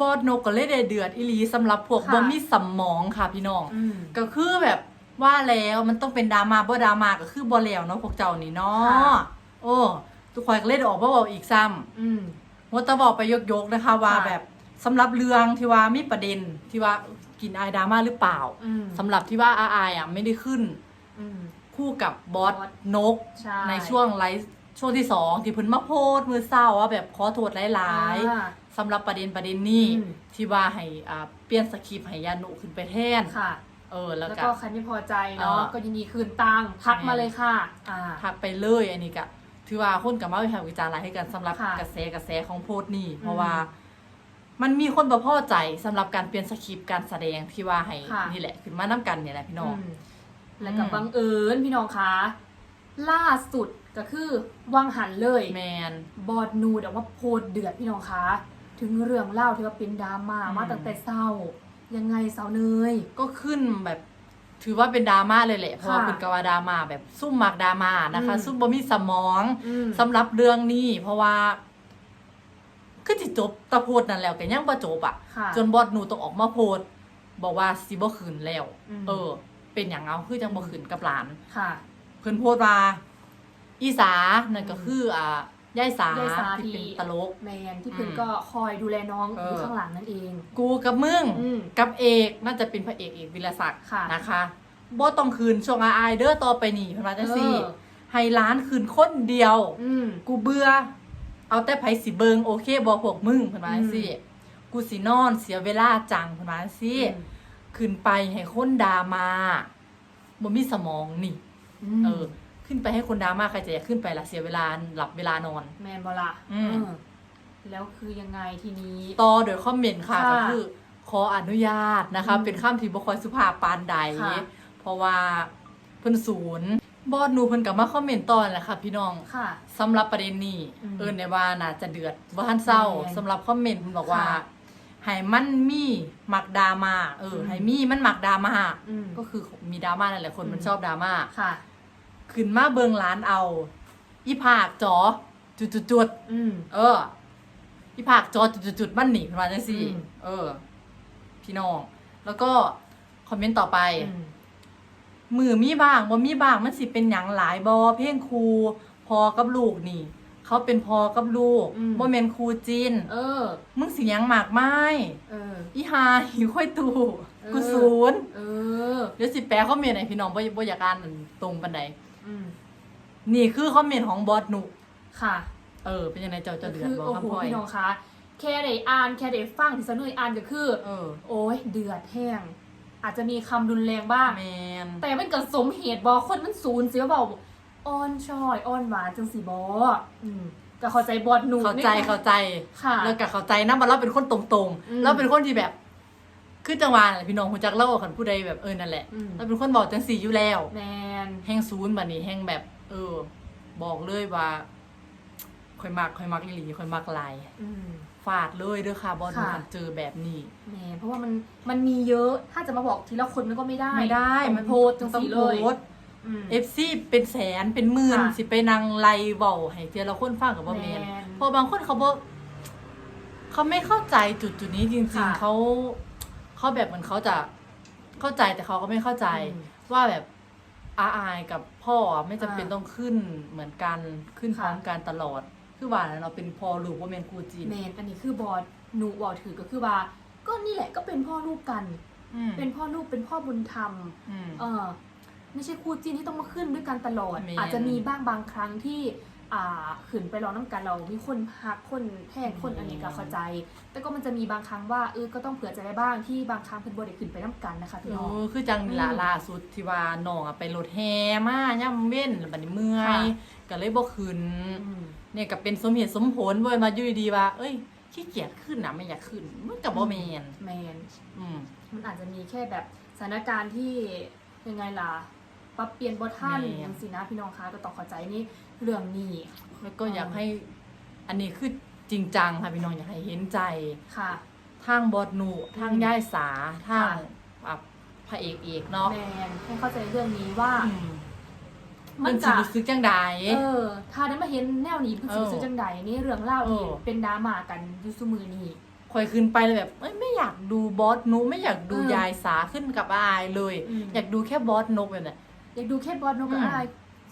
บอดนกก็เลยได้เดือดอีหลีสำหรับพวกค่ะบ่มีสมองค่ะพี่น้อง อืม ก็คือแบบว่าแล้วมันต้องเป็นดราม่าบ่ดราม่าก็คือบ่แล้วเนาะพวกเจ้านี่เนาค่ะะโอ้ทุกคนก็เลยได้ออกมาบอกอีกซ้ำ อืมว่าจะบอกไปยกๆนะคะว่าค่ะ แบบสำหรับเรื่องที่ว่ามีประเด็นที่ว่ากินอายดราม่าหรือเปล่าอืมสำหรับที่ว่าอาอายอะไม่ได้ขึ้นอืม คู่กับบอสบอส นกใช่ในช่วงไลฟ์ช่วงที่สองที่เพิ่นมาโพสต์มือเศร้าว่าแบบขอโทษหลายอ่าๆ สำหรับประเด็นประเด็นนี้อืม ที่ว่าให้อ่าเปลี่ยนสคริปต์ให้ยานุขึ้นไปแทนค่ะ เออแล้วแล้วก็ ก็ใครไม่พอใจเนาะเออ ก็ยินดีคืนตังค์ทักมาเลยค่ะ อ่า ทักไปเลยอันนี้ก็ถือว่าคนกับมาวิพากษ์วิจารณ์หลายให้กันสำหรับค่ะกระแสกระแสของโพสต์นี่อืมเพราะว่า มันมีคนบ่พอใจสำหรับการเปลี่ยนสคริปต์การแสดงที่ว่าให้ค่ะ นี่แหละขึ้นมานํกันเนี่ยแหละพี่น้องอืมแล้วก็อืม บังเอิญพี่น้องคะล่าสุดก็คือวังหันเลย แมน บอดนูดออกมาโพดเดือดพี่น้องคะ ถึงเรื่องเล่าที่ว่าเป็นดราม่าอืมมาตั้งแต่เศร้า ยังไงสาวเนย ก็ขึ้นแบบถือว่าเป็นดราม่าเลยแหละเพราะว่าค่ะเป็นกว่าดราม่าแบบซุ่มมักดราม่านะคะอืมซุ่มบ่มีสมองอืม สำหรับเรื่องนี้ เพราะว่าคือจิจบตะโพดนั่นแล้วก็ยังบ่จบอะ ค่ะ จนบอดหนูต้องออกมาโพดบอกว่าสิบ่ขืนแล้ว อืม เออ เป็นอย่างเอาคือจังบ่ขืนกับหลาน ค่ะ เพิ่นโพดว่าอีสานั่นก็คืออ่า ยายสายายสาที่ที่เป็นตลก แมนที่เพิ่นอืมก็คอยดูแลน้องเออออ ยู่ข้างหลังนั่นเอง กูกับมึงอืมกับเอกน่าจะเป็นพระเอกเอกวิรศักดิ์ค่ะ นะคะบ่ต้องคืนช่วงอายเด้อต่อไปนี่เพิ่นว่าจังซี่ เออให้ร้านคืนคนเดียว อืม กูเบื่อ เอาแต่ไผสิเบิงโอเคบ่พวกมึงเพิ่นว่าจังซี่ กูสินอนเสียเวลาจังเพิ่นว่าจังซี่อืมขึ้นไปให้คนดรามาบ่มีสมองนี่มเออ ขึ้นไปให้คนดราม่าใครจะอยากขึ้นไปล่ะเสียเวลาหลับเวลานอน แมนบอละอืม เออแล้วคือยังไงทีนี้ ต่อโดยคอมเมนต์ค่ะค่ะก็คือขออนุญาตนะคะ อืมเป็นคำที่บ่ค่อยสุภาพปานใด ค่ะ เพราะว่าเพิ่นศูนย์บอดหนูเพิ่นก็มาคอมเมนต์ต่อแหละค่ะพี่น้อง ค่ะ สำหรับประเด็นนี้อืมเอิ้นได้ว่าน่าจะเดือดบ่ทันเศร้าแม่นสำหรับคอมเมนต์เพิ่นบอกว่าค่ะให้มันมีมักดราม่าเอออม ให้มีมันมักดราม่าอืม ก็คือมีดราม่านั่นแหละคนมันอืม ชอบดราม่าค่ะ ขึ้นมาเบิงร้านเอา อีภาคจอจุดๆๆอืม เออพี่ภาคจอจุดๆๆมันหนีมาจังสี่อืม เออ พี่น้อง แล้วก็คอมเมนต์ต่อไปอืมมือมีบ้างบ่มีบ้างมันสิเป็นหยังหลายบอเพ่งครูพอกับลูกนี่ เขาเป็นพอกับลูกอืม บ่แม่นครูจีนเออ มึงสิหยังมากไม้เออ อีหาหิวค่อยตูเออกูศูนย์เออ เดี๋ยวสิแปลคอมเมนต์ให้พี่น้องบ่บ่อยากอ่านอันตรงปานใด อืมนี่คือคอมเมนต์ของบอสหนุค่ะเออ เป็นยังไงเจ้าเจะเดือดคือบ่โอ้คำโหพ่อยพี่น้องคะแค่ได้อ่านแค่ได้ฟังที่สนุยอ่านก็คือ เออโอ้ยเดือดแห้งอาจจะมีคำรุนแรงบ้าง แมนแต่มันก็สมเหตุบอคนมันศูนย์เสียเบาอ้อนชอยอ้อนหวานจังสีบออืมก็เข้าใจบอดหนูเข้าใจนี่ยเข้าใจ ค่ะ แล้วก็เข้าใจนะว่าเราเป็นคนตรงอืมๆเราเป็นคนที่แบบ คือจังหวะน่ะพี่น้องหูจักเล่าขันผู้ใดแบบเออนั่นแหละอืม เราเป็นคนบอกจังสีอยู่แล้ว แมนแห้งศูนย์บัดนี้แห้งแบบ เออ บอกเลยว่าค่อยมักค่อยมักอีหลีค่อยมักหลายอืม ฟาดเลยเด้อค่ะบอลค่ะเจอแบบนี้แมนเพราะว่ามันมันมีเยอะถ้าจะมาบอกทีละคนมันก็ไม่ได้ไม่ได้ต้องมันโพสต์จังสีเลยต้องโพสต์ อืม เอฟซีเป็นแสนเป็นหมื่นค่ะสิไปนางไล่เว้าให้เทียละคนฟังกับว่าแมนแม่นเพอบางคนเขาบอกเขาไม่เข้าใจจุดจุดๆนี้จริงค่ะ ๆเขา เขาแบบเหมือนเขาจะเข้าใจแต่เขาก็ไม่เข้าใจอืมว่าแบบอาอายกับพ่อไม่จำเป็นอ่าต้องขึ้นเหมือนกันขึ้นพร้อมค่ะ กันตลอด คือว่าเราเป็นพ่อลูกว่าเมนกูจีนแมนอันนี้คือบอดหนูวอถือก็คือว่า ก็นี่แหละก็เป็นพ่อลูกกัน อืมเป็นพ่อลูกเป็นพ่อบุญธรรม อืม เออไม่ใช่คู่จิ้นที่ต้องมาขึ้นด้วยกันตลอดแม่นอาจจะมีบ้างบางครั้งที่ อ่าขืนไปร้องน้ำกันเรา มีคนพักคนแพงคนอันนี้ก็เข้าใจ แต่ก็มันจะมีบางครั้งว่าเออก็ต้องเผื่อใจไว้บ้างที่บางครั้งเพิ่นบ่ได้ขึ้นไปน้ำกันนะคะพี่เอน้องอคือจังนี่ละอืมล่าสุดที่ว่าน้องอะไปรถแห่มาย่ำเว้นแล้วบัดนี้เมื่อยค่ะก็เลยบ่ขึ้น อืม เนี่ยก็เป็นสมเหตุสมผลเว้ยมาอยู่ดีๆว่า เอ้ยขี้เกียจขึ้นนะไม่อยากขึ้นมันกับบ่แมนแมน อืม มันอาจจะมีแค่แบบสถานการณ์ที่ยังไงล่ะปรับเปลี่ยนบทท่านแม่นอย่างสินะพี่น้องคะก็ต้องเข้าใจนี่ เรื่องนี้แล้วก็อยากให้อันนี้คือจริงจังค่ะพี่น้องอยากให้เห็นใจค่ะทางบอดหนูทางย่ายสาทางค่ะอะพระเอกเอกเนาะแมนให้เข้าใจเรื่องนี้ว่าอืมมัมันนจะสิรู้สึกจังใดเออ ถ้าได้มาเห็นแนวนี้เพิ่นสิรู้สึกจังใดนี่เรื่องเล่าวที่เออเป็นดราม่ากันอยูซุมือนี่ข่อยขึ้นไปเลยแบบเอ้ยไม่อยากดูบอสนุไม่อยากดูเออยายสาขึ้นกับอายเลยอืมอยากดูแค่บอสนกแบบนั้นอยากดูแค่บอสนกกับอืมอาย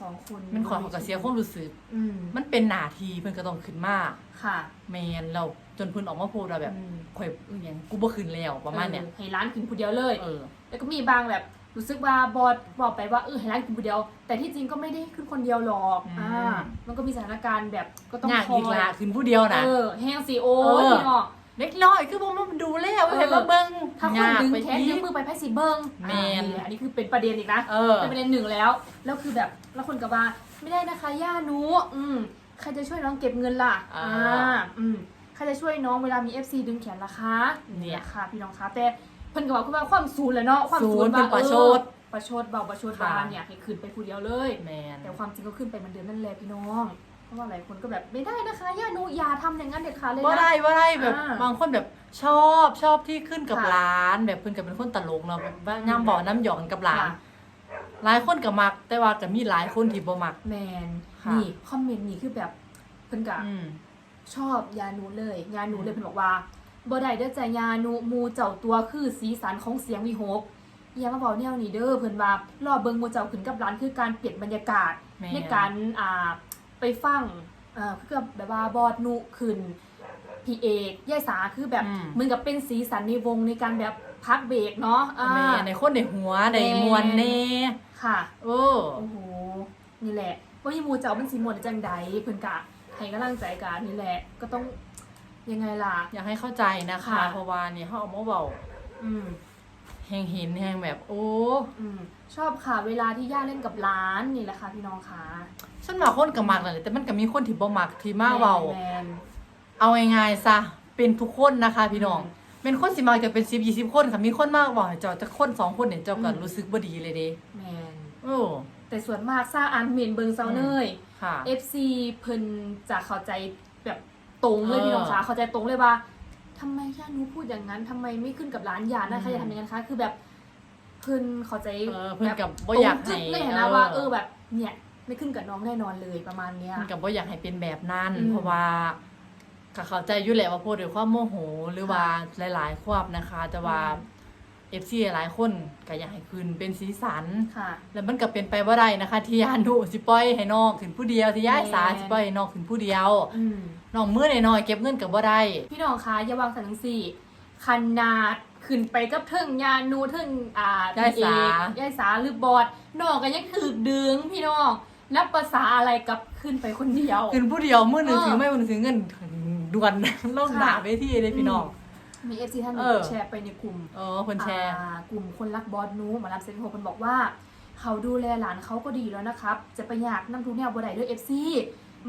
สองคนมันขอเขาก็เสียความรู้สึก อืมมันเป็นหนาทีเพิ่นก็ต้องขึ้นมาค่ะแมนเราจนเพิ่นออกมาพูดเราแบบอืมข่อยอหยังกูบ่ขึ้นแล้วประมาณเนี้ยออให้ร้านกินผู้เดียวเลย เออ แล้วก็มีบางแบบรู้สึกว่าบอสบอกไปว่าเออให้ร้านกินผู้เดียว แต่ที่จริงก็ไม่ได้ขึ้นคนเดียวหรอกอืมอ่ามันก็มีสถานการณ์แบบก็ต้องยากคออีกยละขึ้นผู้เดียวนะ เออแห้งสีโอ้เออพี่น้อง เล็กน้อยคือบ่มาดูแล้วเออเห็นว่าเบิ่งถ้าคนยากดึงไปแขนอีดึงกมือไปไพ่สีเบิ้งแมนอ่าอันนี้คือเป็นประเด็นอีกนะเออเป็นประเด็นหนึ่งแล้วแล้วคือแบบแล้วคนก็ว่าไม่ได้นะคะย่าหนูอืมใครจะช่วยน้องเก็บเงินล่ะอ่าอืมใครจะช่วยน้องเวลามี FC ดึงแขนล่ะคะเนี่ยค่ะ พี่น้องคะแต่เพิ่นก็บอกคือว่าความสูญแหละเนาะความศูสูนญย์เป็นประชดเออประชดเบาประชดค่ะบาเนี่ยให้ขึ้นไปผู้เดียวเลยแมนแต่ความจริงก็ขึ้นไปเหมือนเดิมนั่นแหละพี่น้องเพ ราะว่าหลายคนก็แบบไม่ได้นะคะย่าหนูอย่าทำอย่างนั้นเด็ดขาดเลยว่านะได้ว่าได้แบบอ่าบางคนแบบชอบชอบที่ขึ้นกับค่ะร้าน แบบเพิ่นกับเป็นคนตลกเนาะแบบว่าย่ำบ่อน้ำหยองกับร้านค่ะ หลายคนก็มัก แต่ว่าก็มีหลายคนที่บ่มัก แมนค่ะ นี่คอมเมนต์นี่คือแบบเพิ่นกะ อืม ชอบยาหนูเลย ยาหนูเลยเพิ่นบอกว่าบ่ได้เด้อจ้ะยาหนูหมูเจ้าตัวคือสีสันของเสียงวิหกอย่ามาบอกแนวนี้เด้อเพิ่นว่ารอบเบิ่งหมูเจ้าขึ้นกับร้านคือการเปลี่ยนบรรยากาศแม่น ในการอ่า ไปฟังเอ่อคือกับแบบว่าบอดหนุขึ้นพี่เอกยายสาคือแบบอืม เหมือนกับเป็นสีสันในวงในการแบบพักเบรกเนาะอ่า แม่ในคนในหัวในแม่ มวลแน่ค่ะ โอ้โอ้โห นี่แหละว่ายี่หมูเจ้ามันสีมวนจังใดเพิ่นกะให้กำลังใจกันนี่แหละ ก็ต้องยังไงล่ะ อยากให้เข้าใจนะคะค่ะ เพราะว่านี่เขาเอามาเว้าอืม แหงเห็นแหงแบบโอ้อืมชอบค่ะ เวลาที่ย่าเล่นกับร้านนี่แหละค่ะพี่น้องค่ะฉันว่าคนก็มักนั่นแหละแต่มันก็มีคนที่บ่มักที่มาเว้าแมนเอาง่ายๆซะเป็นทุกคนนะคะ พี่น้องอืมเป็นคนสิมาจะเป็น10 20คนค่ะมีคนมากบอกให้เจ้าจะคนสองคนเนี่ยเจ้าก็อืมรู้สึกบ่ดีเลยเด้แมนโอ้แต่ส่วนมากซ่าอันเมนเบิงเซาเนย ค่ะ FC เพิ่นจะเข้าใจแบบตรงเลยเออพี่น้องคะเข้าใจตรงเลยว่า ทำไมย่านูพูดอย่างนั้นทำไมไม่ขึ้นกับร้านยานะคะอืมอย่าทำอย่างนั้นคะคือแบบเพิ่นเข้าใจเออเพิ่นกับบ่ตรงอยากจึ๊ให้กเลยเห็นนะว่าเออแบบเนี่ยไม่ขึ้นกับน้องแน่นอนเลยประมาณเนี้ยมันก็บ่อยากให้เป็นแบบนั้นอืมเพราะว่าก็เข้าใจอยู่แหละว่าพูดด้วยความโมโหหรือว่าค่ะหลายๆ ความนะคะ แต่ว่า อืม FC หลายคนก็อยากให้คืนเป็นสีสัน ค่ะ แล้วมันก็เป็นไปบ่ได้นะคะ ที่ยานดุสิปล่อยให้น้องขึ้นผู้เดียวที่ยายสาแม่สิปล่อยให้น้องขึ้นผู้เดียวอืม น้องมือน้อยๆเก็บเงินก็บ่ได้ พี่น้องคะอย่าวางสันสี่ขนาดขึ้นไปกับเทิงยานูเทิงอ่ายายสา พี่เอกยายสาหรือบอดน้องก็ยังถือดึงพี่น้องนับภาษาอะไรกับขึ้นไปคนเดียว ขึ้นผู้เดียวมือหนึ่งเออถือไม่มือหนึ่งถือเงินด่วน ลงค่ะหนาเวทีเลยพี่น้อง มีเอฟซีท่านหเอนึ่องแชร์ไปในกลุ่มเออคนแชร์ อ่ากลุ่มคนรักบอสนูหมารับเซนโฮคนบอกว่า เขาดูแลหลานเขาก็ดีแล้วนะครับ จะไปอยากนั่งทุกแนวบไดด้วยเอฟซี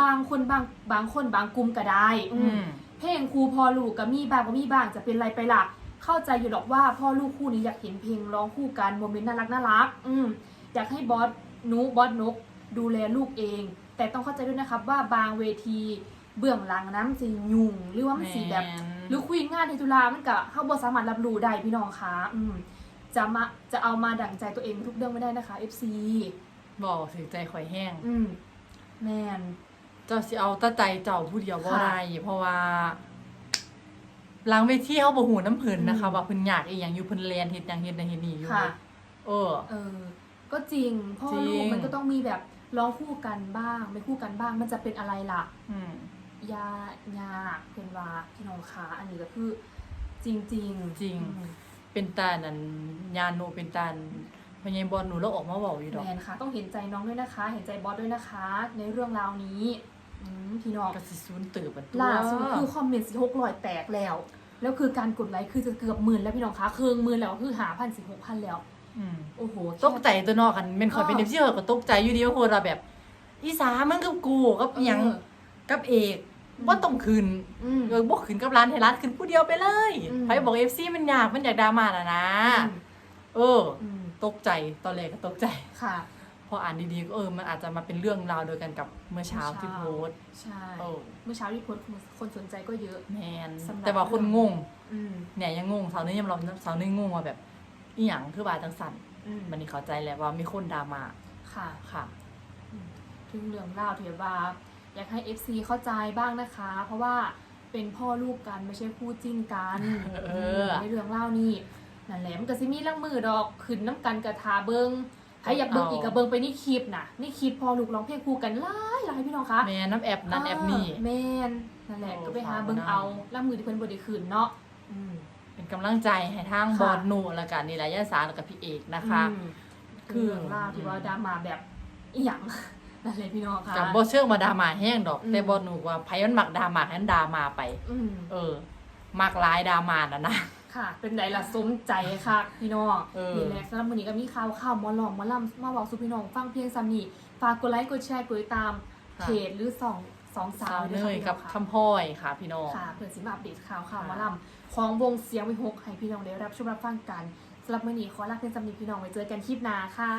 บางคนบางบางคนบางกลุ่มก็ได้อือืม ม เพลงครูพอลูกกับมีบางก็มีบางจะเป็นไรไปล่ะ เข้าใจอยู่หรอกว่าพ่อลูกคู่นี้อยากเห็นเพลงร้องคู่กันโมเมนต์น่ารักน่ารักอืมอยากให้บอสนุบอสนก ดูแลลูกเอง แต่ต้องเข้าใจด้วยนะครับว่าบางเวทีเบื้องหลังน้ำสียุ่งหรือว่ามันสีแบบ หรือคุยงานในตุลามันก็เขาบอสามารถรับรู้ได้พี่น้องคะอืมจะมาจะเอามาดั่งใจตัวเองทุกเรื่องไม่ได้นะคะ FC บอกถึงใจข่อยแห้ง อืมแมนเจ้าสิเอาแตาใจเจ้าผู้เดียวบ่ค่ะได้เพราะว่าหลังเวทีเขาบ่หูน้ำเพิ่นนะคะอืมว่าเพิ่นอยากอีหยังอยู่เพิ่นเรียนเฮ็ดหยังเฮ็ดนั่นเฮ็ดนี่อยู่ค่ะ เออ เออ ก็จริงพ่อจริง ลูกมันก็ต้องมีแบบร้องคู่กันบ้าง ไม่คู่กันบ้างมันจะเป็นอะไรล่ะ อืม ยายากเป็นว่าพี่น้องคะอันนี้ก็คือจริงจริงๆจริงอืมเป็นตานั่นยานโนเป็นตาพญายบอลหนูแล้วออกมาเว้าอยู่ดอกแมนค่ะ ต้องเห็นใจน้องด้วยนะคะ เห็นใจบอสด้วยนะคะ ในเรื่องราวนี้อืมพี่น้องก็สิศูนย์ตื่นบันตัวล่าสุดคือคอมเมนต์สิหกร้อยแตกแล้ว แล้วคือการกดไลค์คือจะเกือบหมื่นแล้วพี่น้องคะเคืองหมื่นแล้วคือหาพันสิบหกพันแล้วอืมโอ้โหตกใจตัวนอกกันเป็นข่อยเป็นเอเออฟซีข่อยก็ตกใจอยู่ดีว่าโหเราแบบ อีสามันกับกูกับหยังเออกับเอกอืม ว่าต้องคืนอืม เออบอกคืนกับร้านไทยรัฐคืนผู้เดียวไปเลยอืม ไปบอกเอฟซีมันอยากมันอยากดราม่าน่ะนะเออ อืมตกใจตอนแรกก็ตกใจ ค่ะ พออ่านดีๆก็เออมันอาจจะมาเป็นเรื่องราวเดียวกันกับเมื่อเช้าที่โพสต์ใช่โอ้เมื่อเช้าที่โพสต์คนสนใจก็เยอะ แมนสำหรับ แต่ว่าคนงงอืมเนี่ยยังงงสาวนี้ยังเราสาวนี้งงว่าแบบอีหยังคือบาจังสันอืมมันนี่เข้าใจแหละว่ามีคนดราม่าค่ะ ค่ะ ถึงเรื่องเล่าวเทียบว่า อยากให้ FC เข้าใจบ้างนะคะ เพราะว่าเป็นพ่อลูกกันไม่ใช่คู่จิ้นกันเออในเรื่องเล่านี่นั่นแหละมันก็สิมีลังมือดอกขึ้นน้ำกันกระทาเบิงใครอยากเบิงอีกก็เบิงไปนี่คลิปน่ะนี่คลิปพ่อลูกร้องเพลงคู่กันหลายหลายพี่น้องคะแม่น้ำแอบนั่นแอบนี่เออแมนนั่นแหละโอ้ก็ไปหาฝากเบิงนะเอาล่ามือที่เพิ่นบ่ได้คืนเนาะอืมเป็นกำลังใจให้ทางค่ะบอดหนูแล้วกันนี่แหละย่าสาแล้วกับพี่เอกนะคะอืมคืคืออเรื่องราวที่ว่าดราม่าแบบอีหยัง นั่นเลยพี่น้องค่ะกับบอเชื่อมาดราม่าแห้งดอกอืมแต่บอดหนูว่าไพมันมักดราม่าให้มันดราม่าไปอืมเออมักหลายดราม่าน่ะนะค่ะ เป็นไดล่ะสมใจค่ะ พี่น้องเออนี่แหละสำหรับวันนี้ก็มีข่าวข่าวหมอหลอมหมอลำมาบอกสู่พี่น้องฟังเพียงซ้ำนี่ฝากกดไลค์กดแชร์กดติดตามค่ะเพจหรือสองสองสาสาววด้เนวยยค่ะกับพี่น้องคำพ่อยค่ะพี่น้องค่ะเพื่อสิมาอัปเดตข่าวข่าวหค่ะมอลำของวงเสียงวิหกให้พี่น้องได้รับชมรับฟังกันสำหรับวันนี้ขอลาเพียงซ้ำนี่พี่น้องไว้เจอกันคลิปหน้าค่ะ